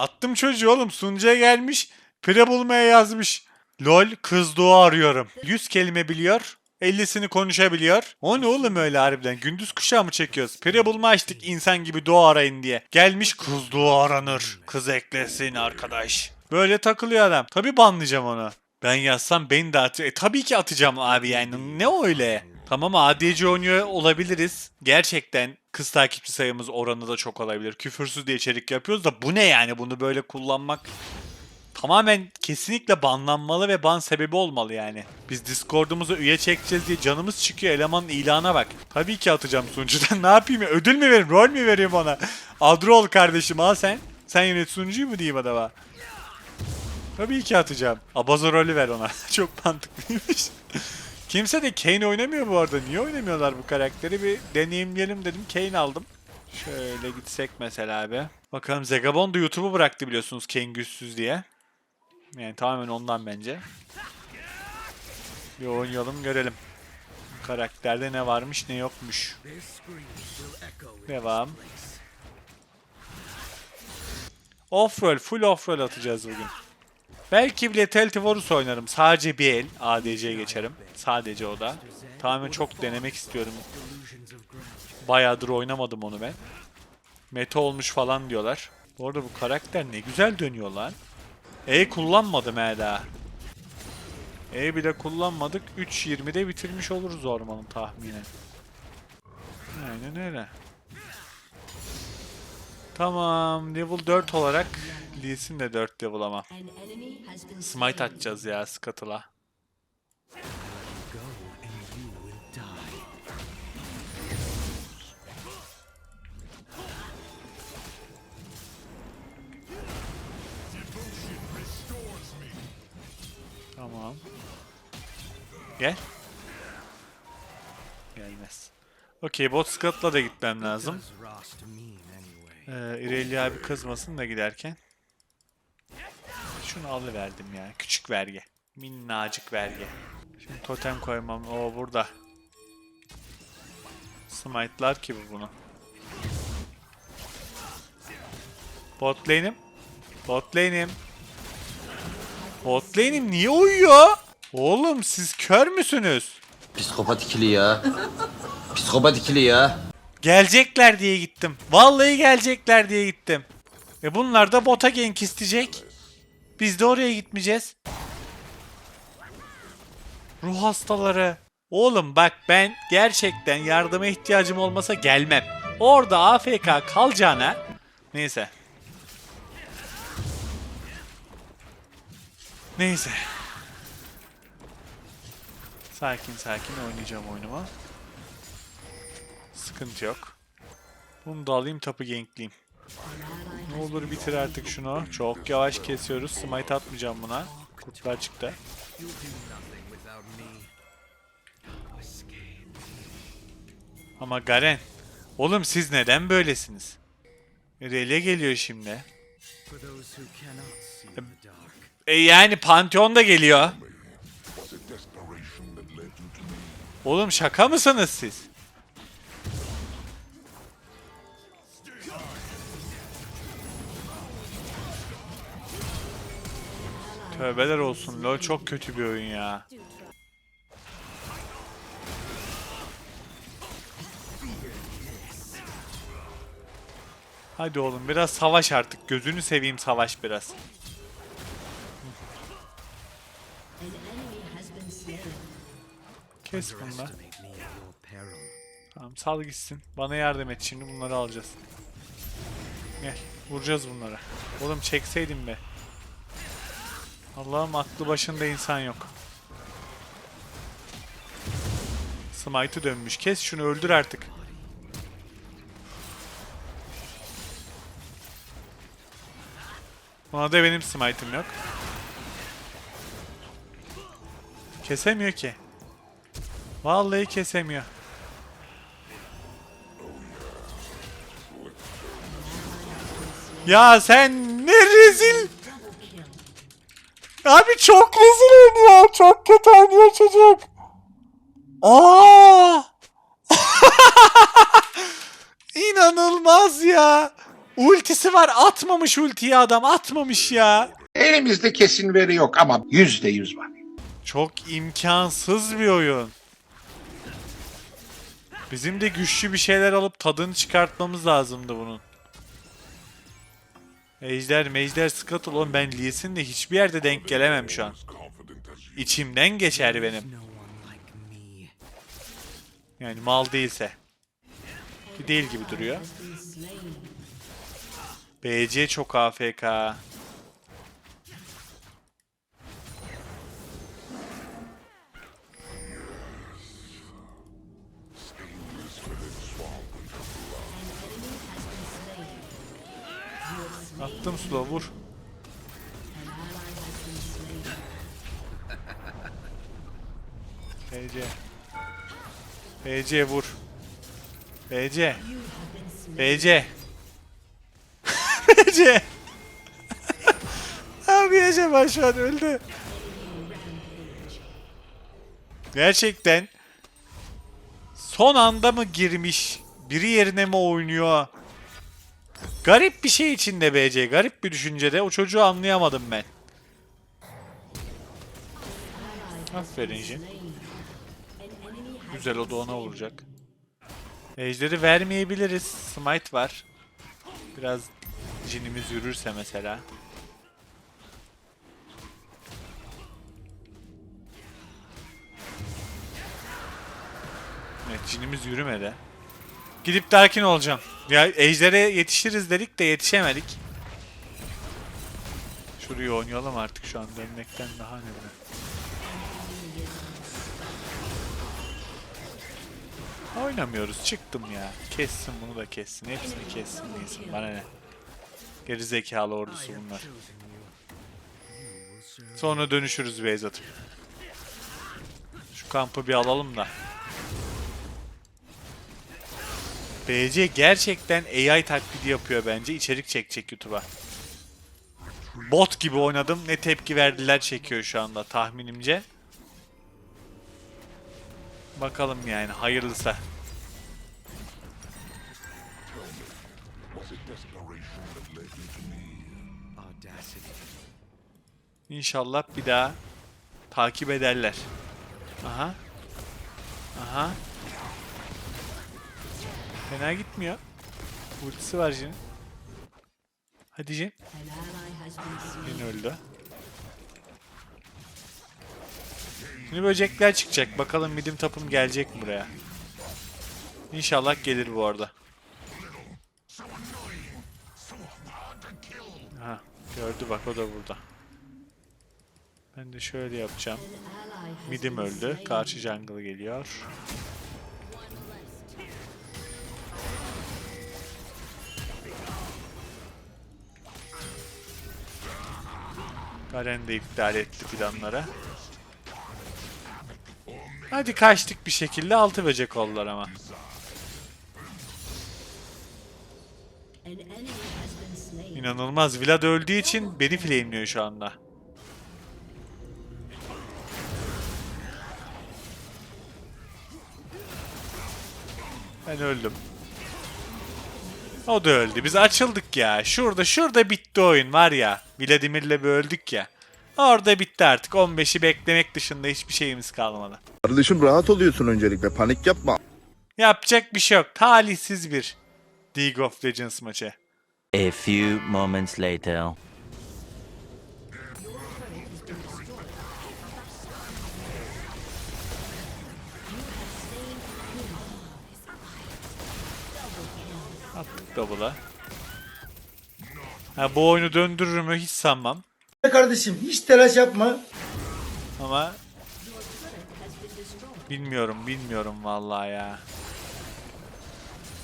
Attım çocuğu oğlum. Sunucuya gelmiş. Pire bulmaya yazmış. Lol kız doğa arıyorum. 100 kelime biliyor. 50'sini konuşabiliyor. O ne oğlum öyle harbiden? Gündüz kuşağı mı çekiyoruz? Pire bulma açtık insan gibi doğa arayın diye. Gelmiş kız doğa aranır. Kız eklesin arkadaş. Böyle takılıyor adam. Tabi banlayacağım onu. Ben yazsam beni de atıyor. E tabii ki atacağım abi yani. Ne öyle? Tamam ADC oynuyor olabiliriz. Gerçekten kız takipçi sayımız oranı da çok olabilir. Küfürsüz diye içerik yapıyoruz da bu ne yani bunu böyle kullanmak tamamen kesinlikle banlanmalı ve ban sebebi olmalı yani. Biz Discord'umuza üye çekeceğiz diye canımız çıkıyor elemanın ilana bak. Tabii ki atacağım sunucudan ne yapayım ya ödül mü vereyim rol mü vereyim ona? Adro ol kardeşim al sen. Sen yönet sunucuyu mu diyeyim adama? Tabii ki atacağım. Abaza rolü ver ona. Çok mantıklıymış. Kimse de Kane oynamıyor bu arada. Niye oynamıyorlar bu karakteri? Bir deneyimleyelim dedim. Kane aldım. Şöyle gitsek mesela abi. Bakalım Zegabon da YouTube'u bıraktı biliyorsunuz Kane güçsüz diye. Yani tamamen ondan bence. Bir oynayalım görelim. Karakterde ne varmış ne yokmuş. Devam. Offroll, full offroll atacağız bugün. Belki bile Teltivorus oynarım. Sadece bir el. ADC'ye geçerim. Sadece o da. Tamamen çok denemek istiyorum. Bayağıdır oynamadım onu ben. Meta olmuş falan diyorlar. Bu arada bu karakter ne güzel dönüyor lan. E kullanmadım he daha. E bile kullanmadık. 3.20'de bitirmiş oluruz ormanın tahminen. Aynen öyle. Tamam. Level 4 olarak Lee Sin de 4 level ama. Smite atacağız ya Scuttle'a. Tamam. Gel. Gelmez. Okey bot Scuttle'la da gitmem lazım. Ee, İrelia abi kızmasın da giderken. Şunu alıverdim ya. Küçük vergi. Minnacık vergi. Şimdi totem koymam. O burada. Smite'lar ki bu bunu. Bot lane'im. Bot lane'im. Bot lane'im niye uyuyor? Oğlum siz kör müsünüz? Psikopat ikili ya. Psikopat ikili ya. Gelecekler diye gittim. Vallahi gelecekler diye gittim. E bunlar da bota gank isteyecek. Biz de oraya gitmeyeceğiz. Ruh hastaları. Oğlum bak ben gerçekten yardıma ihtiyacım olmasa gelmem. Orada AFK kalacağına. Neyse. Neyse. Sakin sakin oynayacağım oyunumu. Sıkıntı yok. Bunu da alayım tapu gankleyeyim. Ne olur bitir artık şunu. Çok yavaş kesiyoruz. Smite atmayacağım buna. Kurtlar çıktı. Ama Garen. Oğlum siz neden böylesiniz? Rele geliyor şimdi. E yani Pantheon da geliyor. Oğlum şaka mısınız siz? Tövbeler olsun. LoL çok kötü bir oyun ya. Hadi oğlum biraz savaş artık. Gözünü seveyim savaş biraz. Kes bunu. Tamam sal gitsin. Bana yardım et şimdi bunları alacağız. Gel vuracağız bunları. Oğlum çekseydin be. Allah'ım aklı başında insan yok. Smite'ı dönmüş. Kes şunu öldür artık. Ona da benim smite'ım yok. Kesemiyor ki. Vallahi kesemiyor. Ya sen ne rezil Abi çok rezil oynuyor. Çok kötü oynuyor çocuk. Aa! İnanılmaz ya. Ultisi var atmamış ultiyi adam atmamış ya. Elimizde kesin veri yok ama yüzde yüz var. Çok imkansız bir oyun. Bizim de güçlü bir şeyler alıp tadını çıkartmamız lazımdı bunun. Ejder, Mejder, Scuttle. Oğlum ben Lee Sin de hiçbir yerde denk gelemem şu an. İçimden geçer benim. Yani mal değilse. Ki değil gibi duruyor. BC çok AFK. Attım slow vur. BC. BC vur. BC. BC. BC. Abi acaba şu an öldü. Gerçekten son anda mı girmiş? Biri yerine mi oynuyor? Garip bir şey içinde BC. Garip bir düşüncede. O çocuğu anlayamadım ben. Aferin Jin. Güzel o da ona vuracak. Ejderi vermeyebiliriz. Smite var. Biraz Jin'imiz yürürse mesela. Evet Jin'imiz yürümedi. Gidip Darkin olacağım. Ya Ejder'e yetişiriz dedik de yetişemedik. Şurayı oynayalım artık şu an dönmekten daha ne bu? Oynamıyoruz çıktım ya. Kessin bunu da kessin. Hepsini kessin değilsin. Bana ne? Geri zekalı ordusu bunlar. Sonra dönüşürüz base atıp. Şu kampı bir alalım da. BC gerçekten AI taklidi yapıyor bence. İçerik çekecek YouTube'a. Bot gibi oynadım. Ne tepki verdiler çekiyor şu anda tahminimce. Bakalım yani hayırlısı. İnşallah bir daha takip ederler. Aha. Aha. Fena gitmiyor. Ultisi var Jin'in. Hadi Jin. Jin öldü. Şimdi böcekler çıkacak. Bakalım midim tapım gelecek mi buraya? İnşallah gelir bu arada. Aha, gördü bak o da burada. Ben de şöyle yapacağım. Midim öldü. Karşı jungle geliyor. Garen de iptal etti planları. Hadi kaçtık bir şekilde altı böcek oldular ama. İnanılmaz. Vlad öldüğü için beni flame'liyor şu anda. Ben öldüm. O da öldü. Biz açıldık ya. Şurada şurada bitti oyun var ya. Vladimir'le bir öldük ya. Orada bitti artık. 15'i beklemek dışında hiçbir şeyimiz kalmadı. Kardeşim rahat oluyorsun öncelikle panik yapma. Yapacak bir şey yok. Talihsiz bir League of Legends maçı. A few moments later. Double'a. Ha, bu oyunu döndürür mü hiç sanmam. Kardeşim hiç telaş yapma. Ama bilmiyorum bilmiyorum vallahi ya.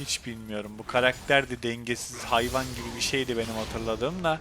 Hiç bilmiyorum. Bu karakter de dengesiz hayvan gibi bir şeydi benim hatırladığım da.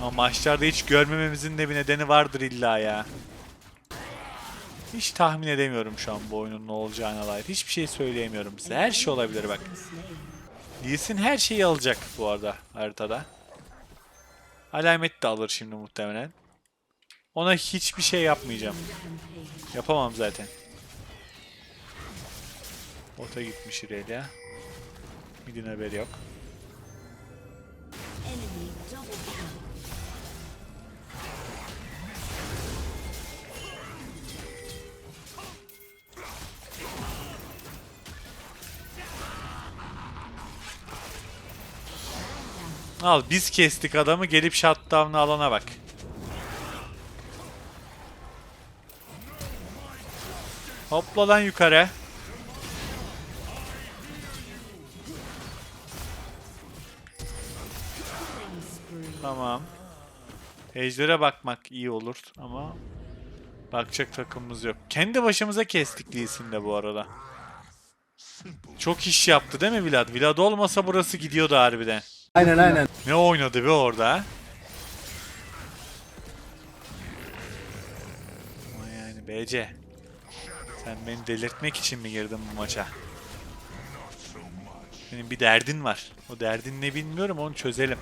Ama maçlarda hiç görmememizin de bir nedeni vardır illa ya. Hiç tahmin edemiyorum şu an bu oyunun ne olacağına dair. Hiçbir şey söyleyemiyorum size. Her şey olabilir bak. Lee Sin her şeyi alacak bu arada haritada. Alamet de alır şimdi muhtemelen. Ona hiçbir şey yapmayacağım. Yapamam zaten. Bota gitmiş İrelia. Midin haberi yok. Al biz kestik adamı gelip shutdown'ı alana bak. Hopla lan yukarı. Tamam. Ejder'e bakmak iyi olur ama bakacak takımımız yok. Kendi başımıza kestik Lee Sin de bu arada. Çok iş yaptı değil mi Vlad? Vlad olmasa burası gidiyordu harbiden. Aynen aynen. Ne oynadı be orada? Ama yani BC. Sen beni delirtmek için mi girdin bu maça? Senin bir derdin var. O derdin ne bilmiyorum onu çözelim.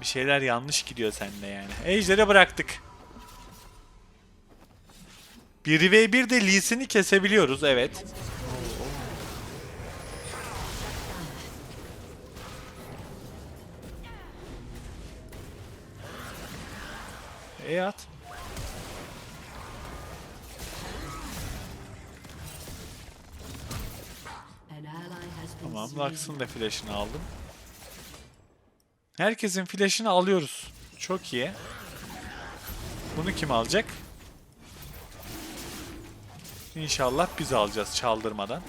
Bir şeyler yanlış gidiyor sende yani. Ejder'e bıraktık. 1v1 de Lee Sin'i kesebiliyoruz evet. E at. Tamam, Lux'ın da flash'ını aldım. Herkesin flash'ını alıyoruz. Çok iyi. Bunu kim alacak? İnşallah biz alacağız çaldırmadan.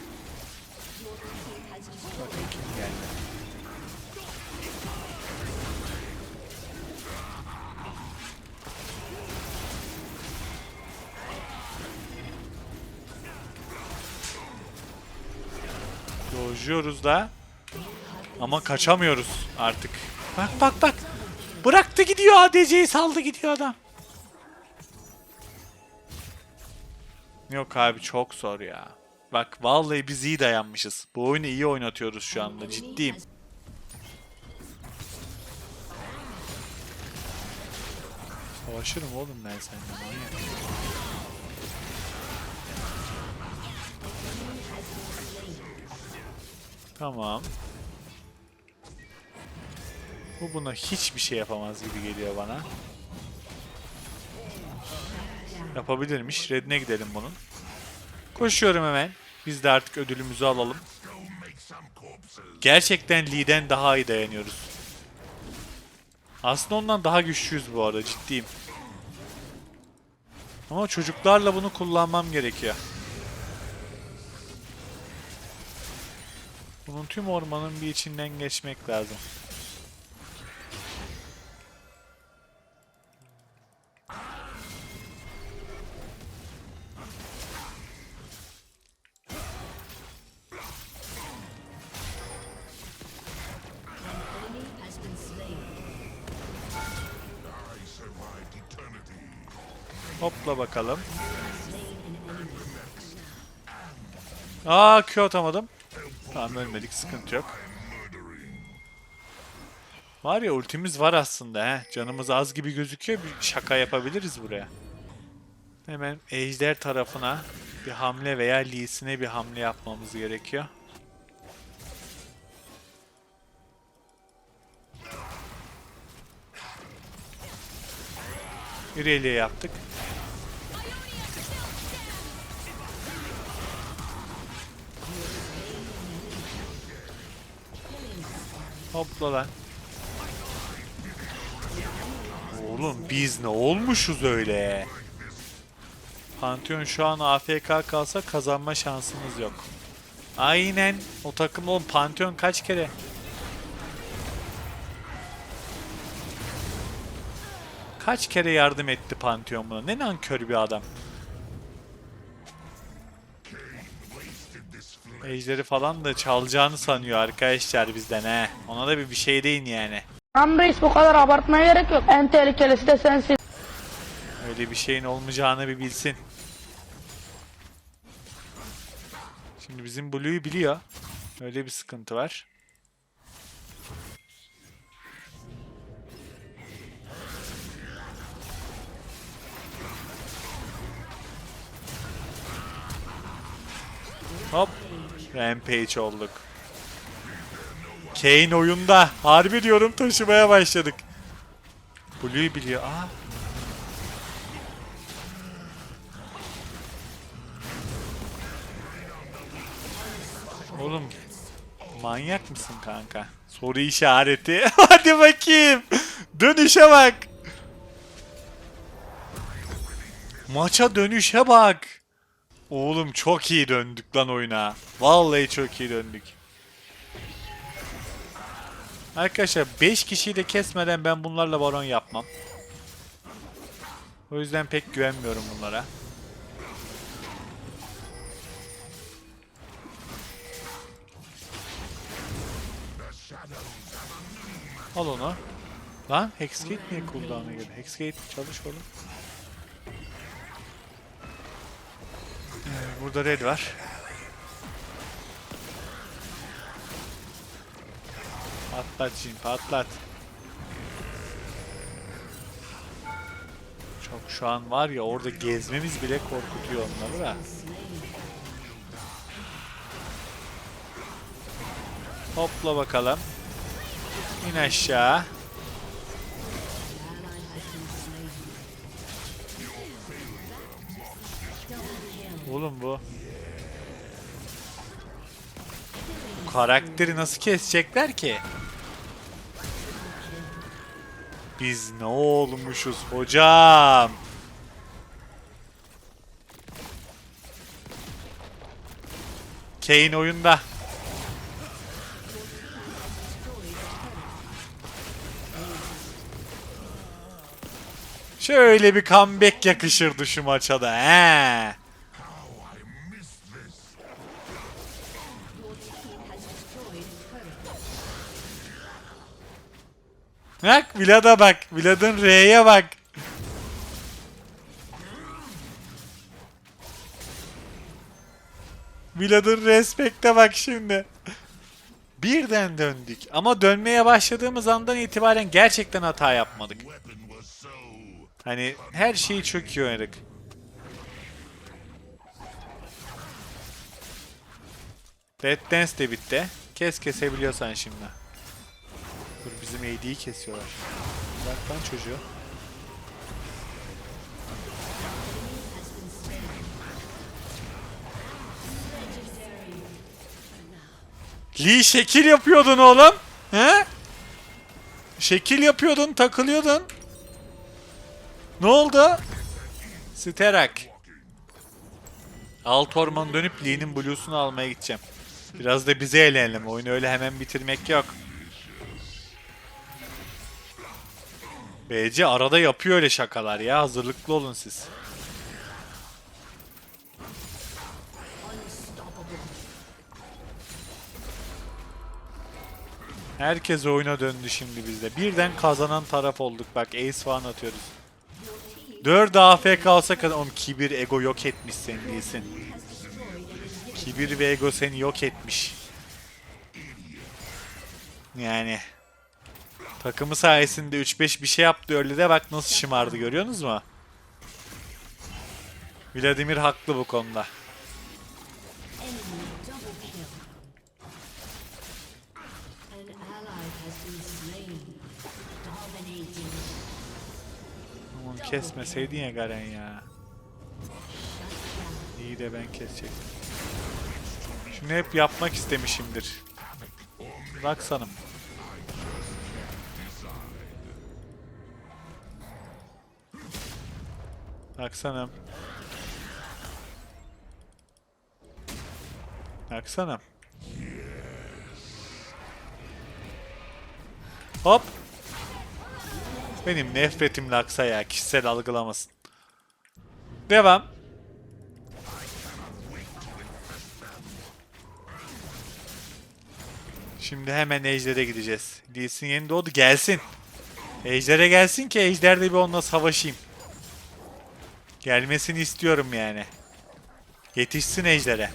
Dojuyoruz da. Ama kaçamıyoruz artık. Bak bak bak. Bıraktı gidiyor ADC'yi saldı gidiyor adam. Yok abi çok zor ya. Bak vallahi biz iyi dayanmışız. Bu oyunu iyi oynatıyoruz şu anda ciddiyim. Savaşırım oğlum ben seninle. Tamam. Bu buna hiçbir şey yapamaz gibi geliyor bana. Yapabilirmiş. Red'ine gidelim bunun. Koşuyorum hemen. Biz de artık ödülümüzü alalım. Gerçekten Lee'den daha iyi dayanıyoruz. Aslında ondan daha güçlüyüz bu arada ciddiyim. Ama çocuklarla bunu kullanmam gerekiyor. Bunun tüm ormanın bir içinden geçmek lazım. Hopla bakalım. Aa Q atamadım. Tamam ölmedik sıkıntı yok. Var ya ultimiz var aslında he. Canımız az gibi gözüküyor. Bir şaka yapabiliriz buraya. Hemen ejder tarafına bir hamle veya Lee'sine bir hamle yapmamız gerekiyor. İrelia yaptık. Hopla lan. Oğlum biz ne olmuşuz öyle? Pantheon şu an AFK kalsa kazanma şansımız yok. Aynen. O takım oğlum Pantheon kaç kere? Kaç kere yardım etti Pantheon buna? Ne nankör bir adam. Ejderi falan da çalacağını sanıyor arkadaşlar bizden he. Ona da bir bir şey deyin yani. Tamam reis bu kadar abartmaya gerek yok. En tehlikelisi de sensin. Öyle bir şeyin olmayacağını bir bilsin. Şimdi bizim Blue'yu biliyor. Öyle bir sıkıntı var. Rampage olduk. Kane oyunda. Harbi diyorum taşımaya başladık. Blue'yu biliyor. Aa. Oğlum manyak mısın kanka? Soru işareti. Hadi bakayım. Dönüşe bak. Maça dönüşe bak. Oğlum çok iyi döndük lan oyuna. Vallahi çok iyi döndük. Arkadaşlar 5 kişiyi de kesmeden ben bunlarla baron yapmam. O yüzden pek güvenmiyorum bunlara. Al onu. Lan Hexgate niye cooldown'a girdi? Hexgate çalış oğlum. Burada red var. Patlat Jin patlat. Çok şu an var ya orada gezmemiz bile korkutuyor onları da. Hopla bakalım. İn aşağı. Oğlum bu. Karakteri nasıl kesecekler ki? Biz ne olmuşuz hocam? Kane oyunda. Şöyle bir comeback yakışırdı şu maça da he. Bak Vlad'a bak. Vlad'ın R'ye bak. Vlad'ın respekte bak şimdi. Birden döndük. Ama dönmeye başladığımız andan itibaren gerçekten hata yapmadık. Hani her şeyi iyi oynadık. Dead Dance de bitti. Kes kesebiliyorsan şimdi. Bizim AD'yi kesiyorlar. Bırak lan çocuğu. Lee şekil yapıyordun oğlum. He? Şekil yapıyordun, takılıyordun. Ne oldu? Sterak. Alt orman dönüp Lee'nin blues'unu almaya gideceğim. Biraz da bize eğlenelim. Oyunu öyle hemen bitirmek yok. BC arada yapıyor öyle şakalar ya. Hazırlıklı olun siz. Herkes oyuna döndü şimdi bizde. Birden kazanan taraf olduk. Bak ace falan atıyoruz. 4 AFK alsak oğlum kibir ego yok etmiş seni değilsin. Kibir ve ego seni yok etmiş. Yani takımı sayesinde 3-5 bir şey yaptı öyle de bak nasıl şımardı görüyorsunuz mu? Vladimir haklı bu konuda. Aman kesmeseydin ya Garen ya. İyi de ben kesecektim. Şunu hep yapmak istemişimdir. Raksanım. Raksanım. Raksanım. Hop. Benim nefretim Laksa ya. Kişisel algılamasın. Devam. Şimdi hemen Ejder'e gideceğiz. Lee yeni doğdu. Gelsin. Ejder'e gelsin ki Ejder'de bir onunla savaşayım. Gelmesini istiyorum yani. Yetişsin Ejder'e.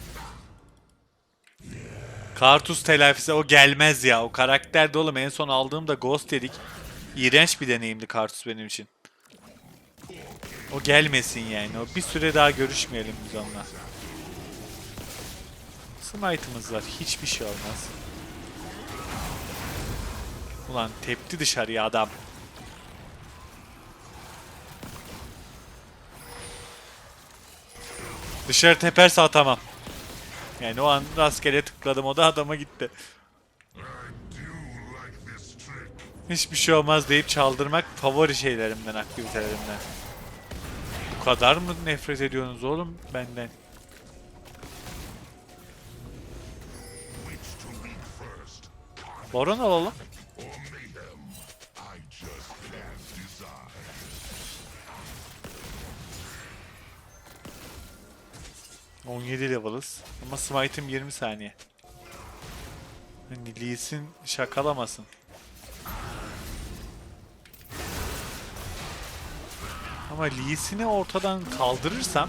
Kartus telafisi o gelmez ya. O karakter de oğlum en son aldığımda Ghost dedik. İğrenç bir deneyimdi Kartus benim için. O gelmesin yani. O bir süre daha görüşmeyelim biz onunla. Smite'ımız var. Hiçbir şey olmaz. Ulan tepti dışarıya adam. Dışarı teperse atamam. Yani o an rastgele tıkladım o da adama gitti. Hiçbir şey olmaz deyip çaldırmak favori şeylerimden, aktivitelerimden. Bu kadar mı nefret ediyorsunuz oğlum benden? Baron alalım. ...17 level'ız. Ama smite'ım 20 saniye. Hani Lee Sin şakalamasın. Ama Lee Sin'i ortadan kaldırırsam...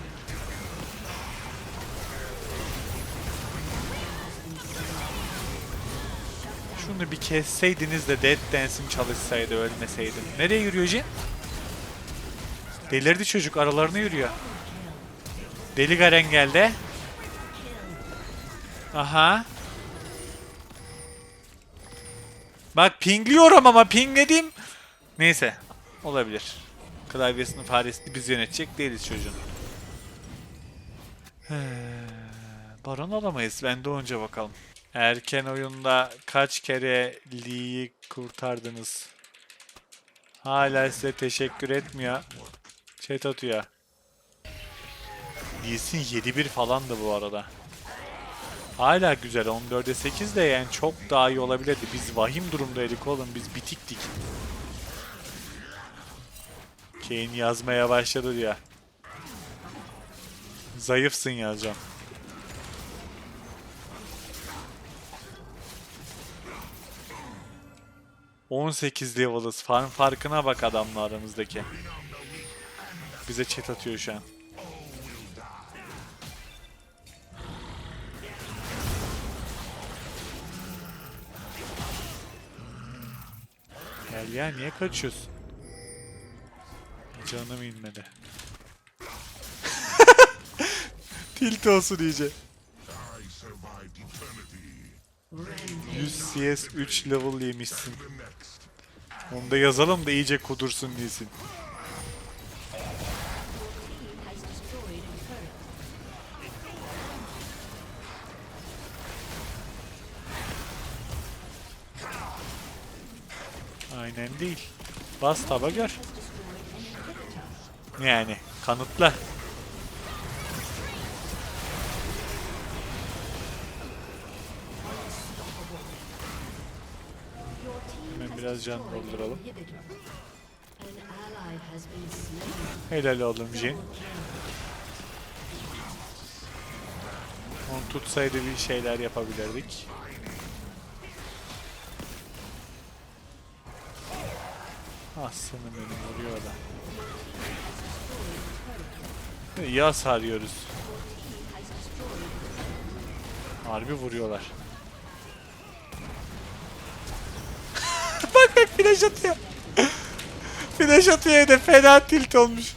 Şunu bir kesseydiniz de Dead Dance'im çalışsaydı ölmeseydim. Nereye yürüyor Jin? Delirdi çocuk aralarına yürüyor. Deli Garen geldi. Aha. Bak pingliyorum ama pingledim. Neyse. Olabilir. Klavyesini faresini biz yönetecek değiliz çocuğun. Baron alamayız. Ben de önce bakalım. Erken oyunda kaç kere Lee'yi kurtardınız? Hala size teşekkür etmiyor. Chat atıyor. Lee Sin 7-1 falandı bu arada. Hala güzel 14'e 8 de yani çok daha iyi olabilirdi. Biz vahim durumdaydık oğlum biz bitiktik. Kane yazmaya başladı ya. Zayıfsın yazacağım. ...18 level'ız. Farm farkına bak adamla aramızdaki. Bize chat atıyor şu an. Ya niye kaçıyorsun? Canım inmedi. Tilt olsun iyice. 100 CS 3 level yemişsin. Onu da yazalım da iyice kudursun diyesin. Bas taba gör. Yani kanıtla. Hemen biraz can dolduralım. Helal oğlum Jin. Onu tutsaydı bir şeyler yapabilirdik. Aslanım benim vuruyor da. İyi hasar. Harbi vuruyorlar. bak bak flash atıyor. flash atıyor evde fena tilt olmuş.